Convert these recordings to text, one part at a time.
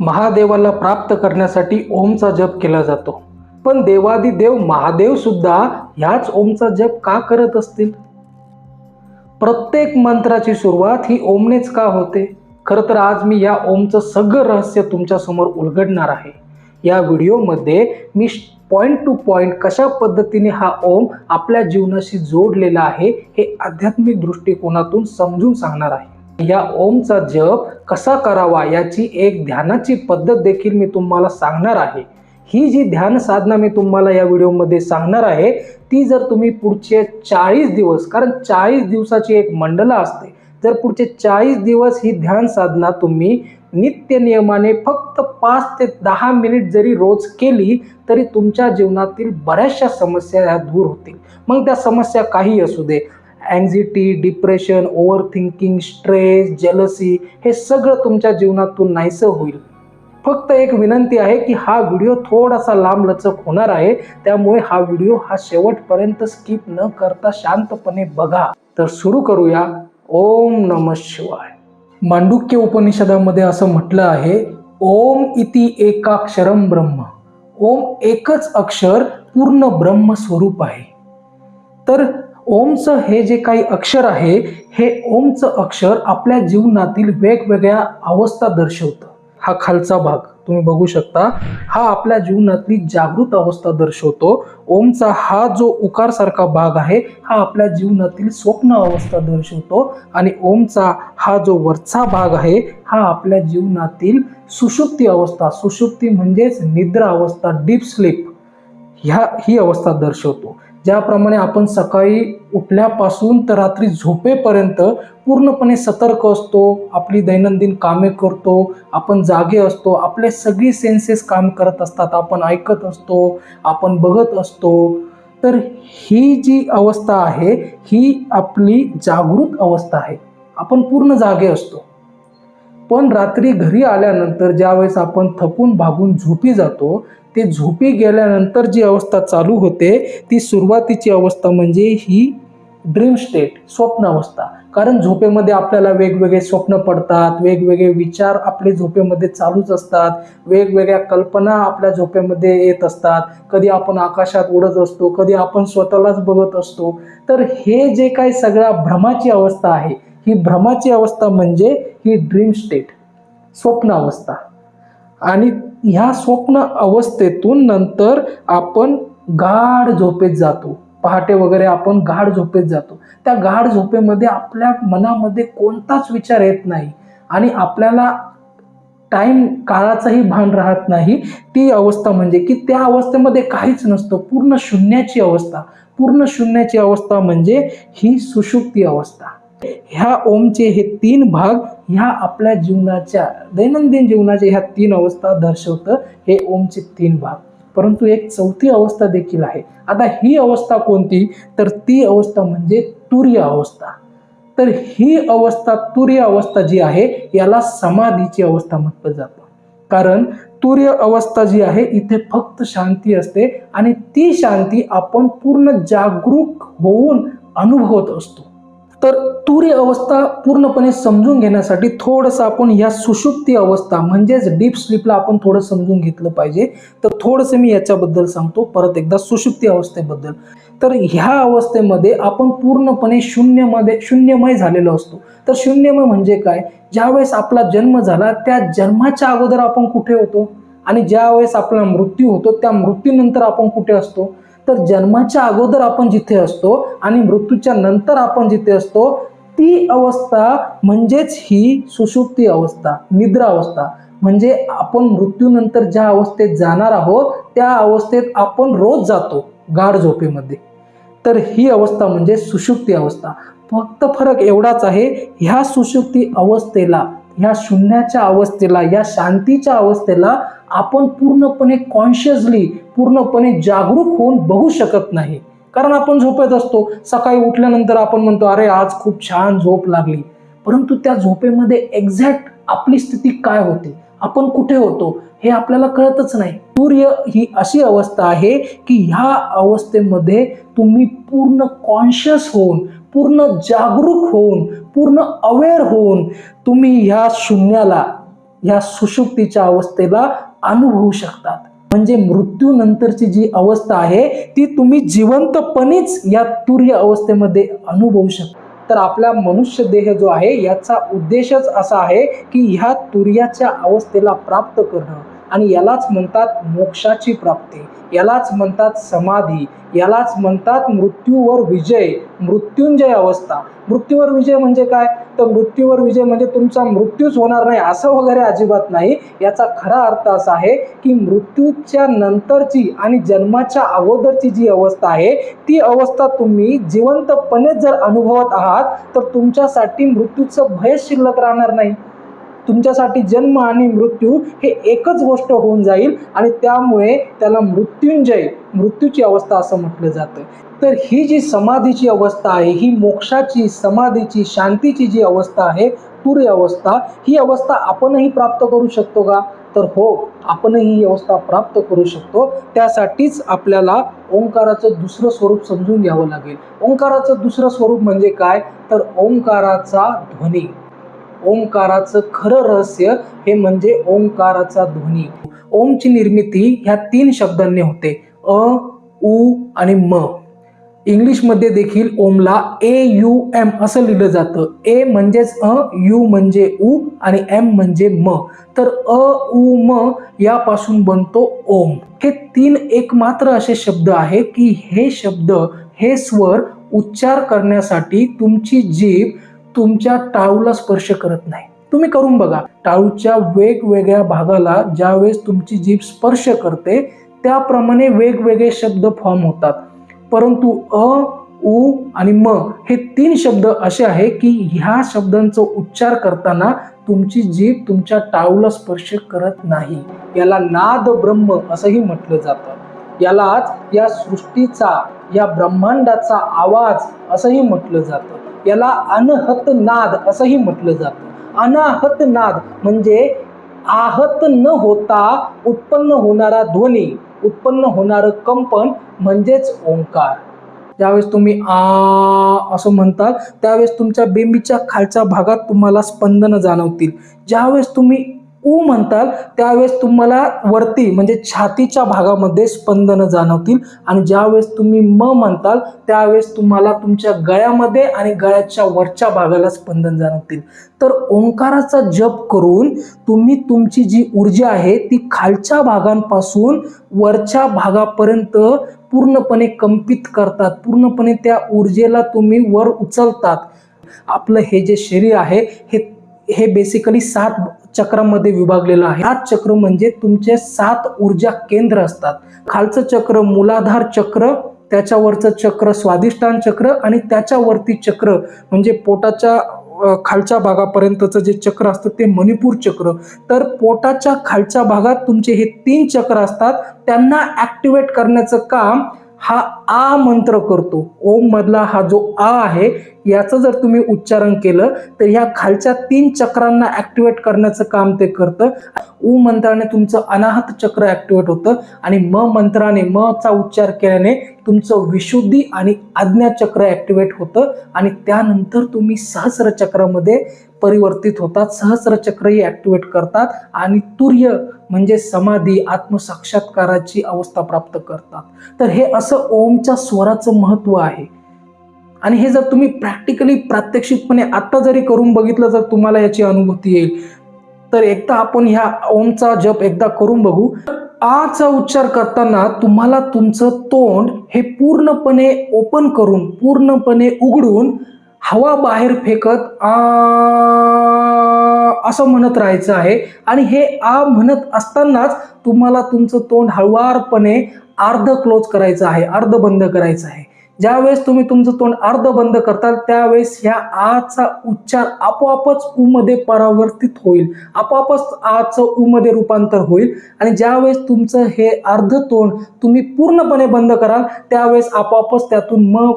महादेवाला प्राप्त करण्यासाठी ओमचा जप केला जातो. पण देवादी देव महादेव सुद्धा ह्याच ओमचा जप का करत असतील? प्रत्येक मंत्राची सुरुवात ही ओमनेच का होते? खरं तर आज मी या ओमचं सगळं रहस्य तुमच्यासमोर उलगडणार आहे. या व्हिडिओमध्ये मी पॉईंट टू पॉईंट कशा पद्धतीने हा ओम आपल्या जीवनाशी जोडलेला आहे हे आध्यात्मिक दृष्टिकोनातून समजून सांगणार आहे. या ओमचा जप कसा करावा याची एक ध्यानाची पद्धत देखील मी तुम्हाला सांगणार आहे. ही जी ध्यान साधना मी तुम्हाला या व्हिडिओमध्ये सांगणार आहे ती जर तुम्ही पुढचे चाळीस दिवस कारण चाळीस दिवसाची एक मंडला असते. जर पुढचे चाळीस दिवस ही ध्यान साधना तुम्ही नित्य नियमाने फक्त पाच ते दहा मिनिट जरी रोज केली तरी तुमच्या जीवनातील बऱ्याचशा समस्या ह्या दूर होतील. मग त्या समस्या काही असू दे. Anxiety depression overthinking stress jealousy हे सगळं तुमच्या जीवनातून नाहीसं होईल. फक्त एक विनंती आहे की हा व्हिडिओ थोडासा लांब लचक होणार आहे. त्यामुळे हा व्हिडिओ हा शेवटपर्यंत स्किप न करता शांतपणे बघा. तर सुरू करूया. ओम नम शिवाय. मांडुक्य उपनिषदामध्ये असं म्हटलं आहे ओम इति एकाक्षरम ब्रह्म. ओम एकच अक्षर पूर्ण ब्रह्म स्वरूप आहे. तर ओमचं हे जे काही अक्षर आहे हे ओमचं अक्षर आपल्या जीवनातील वेगवेगळ्या अवस्था दर्शवतं. हा खालचा भाग तुम्ही बघू शकता. हा आपल्या जीवनातली जागृत अवस्था दर्शवतो. ओमचा हा जो उकारसारखा भाग आहे हा आपल्या जीवनातील स्वप्न अवस्था दर्शवतो. आणि ओमचा हा जो वरचा भाग आहे हा आपल्या जीवनातील सुषुप्ती अवस्था सुषुप्ती म्हणजेच निद्रा अवस्था डीप स्लीप ह्या ही अवस्था दर्शवतो. ज्याप्रमाणे आपण सकाळी उठल्यापासून तर रात्री झोपेपर्यंत पूर्णपणे सतर्क असतो आपली दैनंदिन कामे करतो आपण जागे असतो आपले सगळी सेन्सेस काम करत असतात आपण ऐकत असतो आपण बघत असतो. तर ही जी अवस्था आहे ही आपली जागृत अवस्था आहे. आपण पूर्ण जागे असतो. पण रात्री घरी आल्यानंतर ज्यावेळेस आपण थकून भागून झोपी जातो ते झोपी गेल्यानंतर जी अवस्था चालू होते ती सुरुवातीची अवस्था म्हणजे ही ड्रीम स्टेट स्वप्न अवस्था कारण झोपेमध्ये आपल्याला वेगवेगळे स्वप्न पडतात वेगवेगळे विचार आपले झोपेमध्ये चालूच असतात वेगवेगळ्या कल्पना आपल्या झोपेमध्ये येत असतात. कधी आपण आकाशात उडत असतो कधी आपण स्वतःलाच बघत असतो. तर हे जे काही सगळ्या भ्रमाची अवस्था आहे ही भ्रमाची अवस्था म्हणजे ही ड्रीम स्टेट स्वप्न अवस्था. आणि ह्या स्वप्न अवस्थेतून नंतर आपण गाढ झोपेत जातो. पहाटे वगैरे आपण गाढ झोपेत जातो. त्या गाढ झोपेमध्ये आपल्या मनामध्ये कोणताच विचार येत नाही. आणि आपल्याला टाईम काळाचाही भान राहत नाही. ती अवस्था म्हणजे की त्या अवस्थेमध्ये काहीच नसतं. पूर्ण शून्याची अवस्था. पूर्ण शून्याची अवस्था म्हणजे ही सुषुप्ती अवस्था. ह्या ओमचे हे तीन भाग ह्या आपल्या जीवनाच्या दैनंदिन जीवनाच्या ह्या तीन अवस्था दर्शवतं हे ओमचे तीन भाग. परंतु एक चौथी अवस्था देखील आहे. आता ही अवस्था कोणती? तर ती अवस्था म्हणजे तुर्य अवस्था. तर ही अवस्था तुर्य अवस्था जी आहे याला समाधीची अवस्था म्हटलं जातं. कारण तुर्य अवस्था जी आहे इथे फक्त शांती असते आणि ती शांती आपण पूर्ण जागरूक होऊन अनुभवत असतो. तर तुरी अवस्था पूर्णपणे समजून घेण्यासाठी थोडंसं आपण या सुषुप्ती अवस्था म्हणजेच डीप स्लीपला आपण थोडं समजून घेतलं पाहिजे. तर थोडंसं मी याच्याबद्दल सांगतो. परत एकदा सुषुप्ती अवस्थेबद्दल. तर ह्या अवस्थेमध्ये आपण पूर्णपणे शून्यमध्ये शून्यमय झालेलो असतो. तर शून्यमय म्हणजे काय? ज्यावेळेस आपला जन्म झाला त्या जन्माच्या अगोदर आपण कुठे होतो? आणि ज्यावेळेस आपला मृत्यू होतो त्या मृत्यूनंतर आपण कुठे असतो? तर जन्माच्या अगोदर आपण जिथे असतो आणि मृत्यूच्या नंतर आपण जिथे असतो ती अवस्था म्हणजेच ही सुषुप्ती अवस्था निद्रा अवस्था. म्हणजे आपण मृत्यूनंतर ज्या अवस्थेत जाणार आहोत त्या अवस्थेत आपण रोज जातो गाढ झोपेमध्ये. तर ही अवस्था म्हणजे सुषुप्ती अवस्था. फक्त फरक एवढाच आहे ह्या सुषुप्ती अवस्थेला ह्या शून्याच्या अवस्थेला या शांतीच्या अवस्थेला आपण पूर्णपणे कॉन्शियसली पूर्णपणे जागरूक होऊन बघू शकत नाही. कारण आपण झोपेत असतो. सकाळी उठल्यानंतर आपण म्हणतो अरे आज खूप छान झोप लागली. परंतु त्या झोपेमध्ये एक्झॅक्ट आपली स्थिती काय होती? आपण कुठे होतो? हे आपल्याला कळतच नाही. सूर्य ही अशी अवस्था आहे की ह्या अवस्थेमध्ये तुम्ही पूर्ण कॉन्शियस होऊन पूर्ण जागरूक होऊन पूर्ण अवेअर होऊन तुम्ही ह्या शून्याला ह्या सुषुप्तीच्या अवस्थेला अनुभवू शकतात. म्हणजे मृत्यूनंतरची जी अवस्था आहे ती तुम्ही जिवंतपणेच या तुर्य अवस्थेमध्ये अनुभवू शकता. तर आपला मनुष्य देह जो आहे याचा उद्देशच असा आहे की ह्या तुर्याच्या अवस्थेला प्राप्त करणं. आणि यालाच म्हणतात मोक्षाची प्राप्ती. यालाच म्हणतात समाधी. यालाच म्हणतात मृत्यूवर विजय मृत्युंजय अवस्था. मृत्यूवर विजय म्हणजे काय? तर मृत्यूवर विजय म्हणजे तुमचा मृत्यूच होणार नाही असं वगैरे अजिबात नाही. याचा खरा अर्थ असा आहे की मृत्यूच्या नंतरची आणि जन्माच्या अगोदरची जी अवस्था आहे ती अवस्था तुम्ही जिवंतपणे जर अनुभवत आहात तर तुमच्यासाठी मृत्यूचं भय शिल्लक राहणार नाही. तुमच्यासाठी जन्म आणि मृत्यू हे एकच गोष्ट होऊन जाईल आणि त्यामुळे त्याला मृत्युंजय मृत्यूची अवस्था असं म्हटलं जातं. तर ही जी समाधीची अवस्था आहे ही मोक्षाची समाधीची शांतीची जी अवस्था आहे तुर्य अवस्था ही अवस्था आपणही प्राप्त करू शकतो का? तर हो आपणही ही अवस्था प्राप्त करू शकतो. त्यासाठीच आपल्याला ओंकाराचं दुसरं स्वरूप समजून घ्यावं लागेल. ओंकाराचं दुसरं स्वरूप म्हणजे काय? तर ओंकाराचा ध्वनी. ओंकाराचं खरं रहस्य हे म्हणजे ओंकाराचा ध्वनी. ओमची निर्मिती ह्या तीन शब्दांनी होते. अ उ आणि म. इंग्लिशमध्ये देखील ओमला ए यू एम असं लिहिलं जातं. ए म्हणजेच अ यू म्हणजे उ आणि एम म्हणजे म. तर अ उ म यापासून बनतो ओम. हे तीन एकमात्र असे शब्द आहे की हे शब्द हे स्वर उच्चार करण्यासाठी तुमची जीभ तुमच्या टाळूला स्पर्श करत नाही. तुम्ही करून बघा टाळूच्या वेगवेगळ्या भागाला ज्यावेळेस तुमची जीभ स्पर्श करते त्याप्रमाणे वेगवेगळे शब्द फॉर्म होतात. परंतु अ उ आणि म हे तीन शब्द असे आहे की ह्या शब्दांचा उच्चार करताना तुमची जीभ तुमच्या टाळूला स्पर्श करत नाही. याला नाद ब्रह्म असंही म्हटलं जातं. यालाच या सृष्टीचा या ब्रह्मांडाचा आवाज असंही म्हटलं जातं. याला अनहत नाद असंही म्हटलं जातं. अनाहत नाद म्हणजे आहत न होता उत्पन्न होणारा ध्वनी उत्पन्न होणारं कंपन म्हणजेच ओंकार. ज्यावेळेस तुम्ही आ असं म्हणताल त्यावेळेस तुमच्या बेंबीच्या खालच्या भागात तुम्हाला स्पंदनं जाणवतील. ज्यावेळेस तुम्ही उ म्हणताल त्यावेळेस तुम्हाला वरती म्हणजे छातीच्या भागामध्ये स्पंदनं जाणवतील. आणि ज्यावेळेस तुम्ही म म्हणताल त्यावेळेस तुम्हाला तुमच्या गळ्यामध्ये आणि गळ्याच्या वरच्या भागाला स्पंदन जाणवतील. तर ओंकाराचा जप करून तुम्ही तुमची जी ऊर्जा आहे ती खालच्या भागांपासून वरच्या भागापर्यंत पूर्णपणे कंपित करतात. पूर्णपणे त्या ऊर्जेला तुम्ही वर उचलतात. आपलं हे जे शरीर आहे हे हे बेसिकली सात चक्रामध्ये विभागलेलं आहे. सात चक्र म्हणजे तुमचे सात ऊर्जा केंद्र असतात. खालचं चक्र मूलाधार चक्र त्याच्यावरचं चक्र स्वादिष्टान चक्र आणि त्याच्यावरती चक्र म्हणजे पोटाच्या खालच्या भागापर्यंतचं जे चक्र असतं ते मणिपूर चक्र. तर पोटाच्या खालच्या भागात तुमचे हे तीन चक्र असतात. त्यांना ॲक्टिवेट करण्याचं काम हा आ मंत्र करतो. ओम मधला हा जो आ आहे याचं जर तुम्ही उच्चारण केलं तर ह्या खालच्या तीन चक्रांना ॲक्टिवेट करण्याचं काम ते करतं. उ मंत्राने तुमचं अनाहत चक्र ॲक्टिवेट होतं आणि म मंत्राने म चा उच्चार केल्याने तुमचं विशुद्धी आणि आज्ञा चक्र ॲक्टिवेट होतं. आणि त्यानंतर तुम्ही सहस्र चक्रामध्ये परिवर्तित होतात सहस्र चक्रही ॲक्टिवेट करतात आणि तुर्य म्हणजे समाधी आत्मसाक्षात्काराची अवस्था प्राप्त करतात. तर हे असं ओमच्या स्वराचं महत्त्व आहे. आणि हे जर तुम्ही प्रॅक्टिकली प्रात्यक्षिकपणे आत्ता जरी करून बघितलं तर तुम्हाला याची अनुभूती येईल. तर एकदा आपण ह्या ओमचा जप एकदा करून बघू. आचा उच्चार करताना तुम्हाला तुमचं तोंड हे पूर्णपणे ओपन करून पूर्णपणे उघडून हवा बाहेर फेकत आ असं म्हणत राहायचं आहे. आणि हे आ म्हणत असतानाच तुम्हाला तुमचं तोंड हळवारपणे अर्ध क्लोज करायचं आहे अर्ध बंद करायचं आहे. ज्यावेळेस तुम्ही तुमचं तोंड अर्ध बंद करताल त्यावेळेस ह्या आचा उच्चार आपोआपच उ मध्ये परावर्तित होईल. आपोआपच आचं उ मध्ये रूपांतर होईल. आणि ज्यावेळेस तुमचं हे अर्ध तोंड तुम्ही पूर्णपणे बंद कराल त्यावेळेस आपोआपच त्यातून म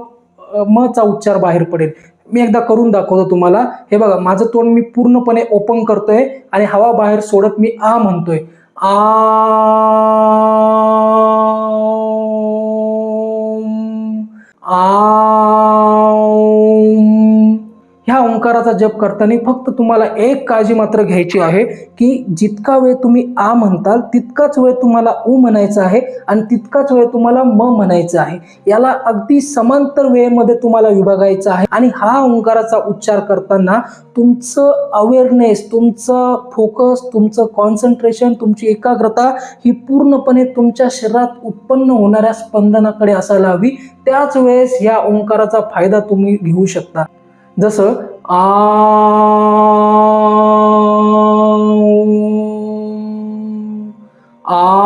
म चा उच्चार बाहेर पडेल. मी एकदा करून दाखवतो तुम्हाला. हे बघा माझं तोंड मी पूर्णपणे ओपन करतोय आणि हवा बाहेर सोडत मी आ म्हणतोय. आ आ ओंकाराचा जप करताना फक्त तुम्हाला एक काळजी मात्र घ्यायची आहे की जितका वेळ तुम्ही आ म्हणताल तितकाच वेळ तुम्हाला उ म्हणायचं आहे आणि तितकाच वेळ तुम्हाला म म्हणायचं आहे. याला अगदी समांतर वेळेमध्ये तुम्हाला विभागायचं आहे आणि हा ओंकाराचा उच्चार करताना तुमचं अवेअरनेस तुमचं फोकस तुमचं कॉन्सन्ट्रेशन तुमची एकाग्रता ही पूर्णपणे तुमच्या शरीरात उत्पन्न होणाऱ्या स्पंदनाकडे असायला हवी. त्याच वेळेस या ओंकाराचा फायदा तुम्ही घेऊ शकता. जसं आ आ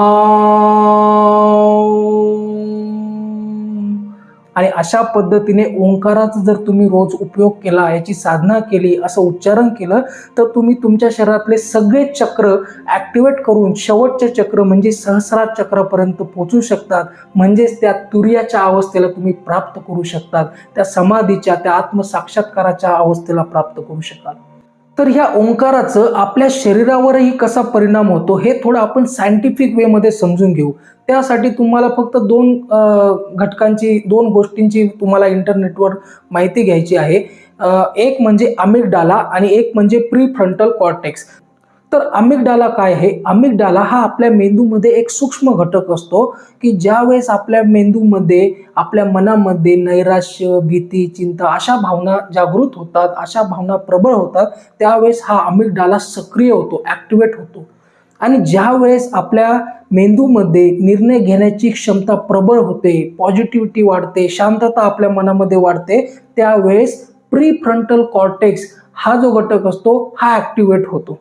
आणि अशा पद्धतीने ओंकाराचा जर तुम्ही रोज उपयोग केला याची साधना केली असं उच्चारण केलं तर तुम्ही तुमच्या शरीरातले सगळे चक्र ॲक्टिवेट करून शेवटचे चक्र म्हणजे सहस्रार चक्रापर्यंत पोचू शकतात. म्हणजेच त्या तुर्याच्या अवस्थेला तुम्ही प्राप्त करू शकतात. त्या समाधीच्या त्या आत्मसाक्षात्काराच्या अवस्थेला प्राप्त करू शकाल तर ह्या ओंकाराचं आपल्या शरीरावरही कसा परिणाम होतो हे थोडं आपण सायंटिफिक वेमध्ये समजून घेऊ. त्यासाठी तुम्हाला फक्त दोन घटकांची दोन गोष्टींची तुम्हाला इंटरनेटवर माहिती घ्यायची आहे. एक म्हणजे अमिगडाला आणि एक म्हणजे प्री फ्रंटल कॉर्टेक्स तर अमिगडाला काय आहे? अमिगडाला हा आपल्या मेंदूमध्ये एक सूक्ष्म घटक असतो की ज्या वेळेस आपल्या मेंदूमध्ये आपल्या मनामध्ये नैराश्य भीती चिंता अशा भावना जागृत होतात अशा भावना प्रबळ होतात त्यावेळेस हा अमिगडाला सक्रिय होतो ॲक्टिवेट होतो. आणि ज्या वेळेस आपल्या मेंदूमध्ये निर्णय घेण्याची क्षमता प्रबळ होते पॉझिटिव्हिटी वाढते शांतता आपल्या मनामध्ये वाढते त्यावेळेस प्री फ्रंटल कॉर्टेक्स हा जो घटक असतो हा ॲक्टिवेट होतो.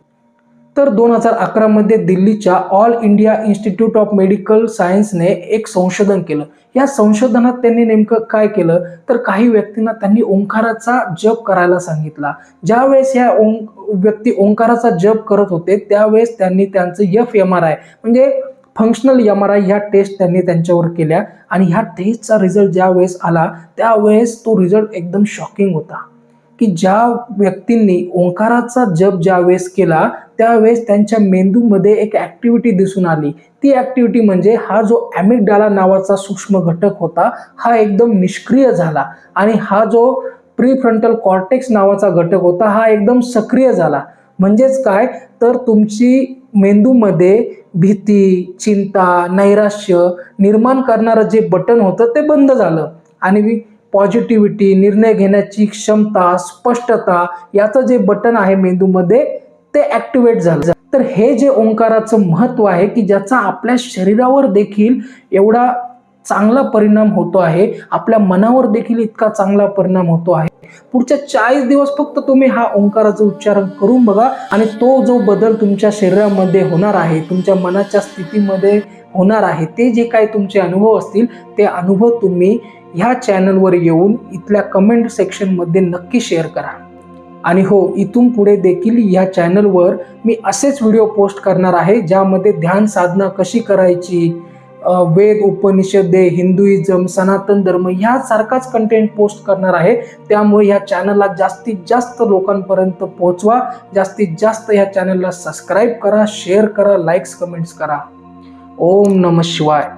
तर दोन हजार अकरामध्ये दिल्लीच्या all India institute of medical सायन्सने एक संशोधन केलं. या संशोधनात त्यांनी नेमकं काय केलं? तर काही व्यक्तींना त्यांनी ओंकाराचा जप करायला सांगितला. ज्यावेळेस या ओं व्यक्ती ओंकाराचा जप करत होते त्यावेळेस त्यांनी त्यांचं यफ एम आर आय म्हणजे फंक्शनल एम आर आय ह्या टेस्ट त्यांनी त्यांच्यावर केल्या. आणि ह्या टेस्टचा रिझल्ट ज्यावेळेस आला त्यावेळेस तो रिझल्ट एकदम शॉकिंग होता. की ज्या व्यक्तींनी ओंकाराचा जप ज्यावेळेस केला त्यावेळेस त्यांच्या मेंदूमध्ये एक ॲक्टिव्हिटी दिसून आली. ती ॲक्टिव्हिटी म्हणजे हा जो ॲमिगडाला नावाचा सूक्ष्म घटक होता हा एकदम निष्क्रिय झाला. आणि हा जो प्रीफ्रंटल कॉर्टेक्स नावाचा घटक होता हा एकदम सक्रिय झाला. म्हणजेच काय? तर तुमची मेंदूमध्ये भीती चिंता नैराश्य निर्माण करणारं जे बटन होतं ते बंद झालं. आणि पॉझिटिव्हिटी निर्णय घेण्याची क्षमता स्पष्टता याचं जे बटन आहे मेंदूमध्ये ते ॲक्टिवेट झालं. तर हे जे ओंकाराचं महत्त्व आहे की ज्याचा आपल्या शरीरावर देखील एवढा चांगला परिणाम होतो आहे आपल्या मनावर देखील इतका चांगला परिणाम होतो आहे. पुढच्या चाळीस दिवस फक्त तुम्ही हा ओंकाराचं उच्चारण करून बघा आणि तो जो बदल तुमच्या शरीरामध्ये होणार आहे तुमच्या मनाच्या स्थितीमध्ये होणार आहे ते जे काही तुमचे अनुभव असतील ते अनुभव तुम्ही ह्या चॅनलवर येऊन इथल्या कमेंट सेक्शनमध्ये नक्की शेअर करा. आणि हो इथून पुढे देखील या चॅनलवर मी असेच व्हिडिओ पोस्ट करणार आहे ज्यामध्ये ध्यान साधना कशी करायची वेद उपनिषदे हिंदुइजम सनातन धर्म ह्यासारखाच कंटेंट पोस्ट करणार आहे. त्यामुळे ह्या चॅनलला जास्तीत जास्त लोकांपर्यंत पोहोचवा जास्तीत जास्त ह्या चॅनलला सबस्क्राईब करा शेअर करा लाईक्स कमेंट्स करा. ओम नम शिवाय.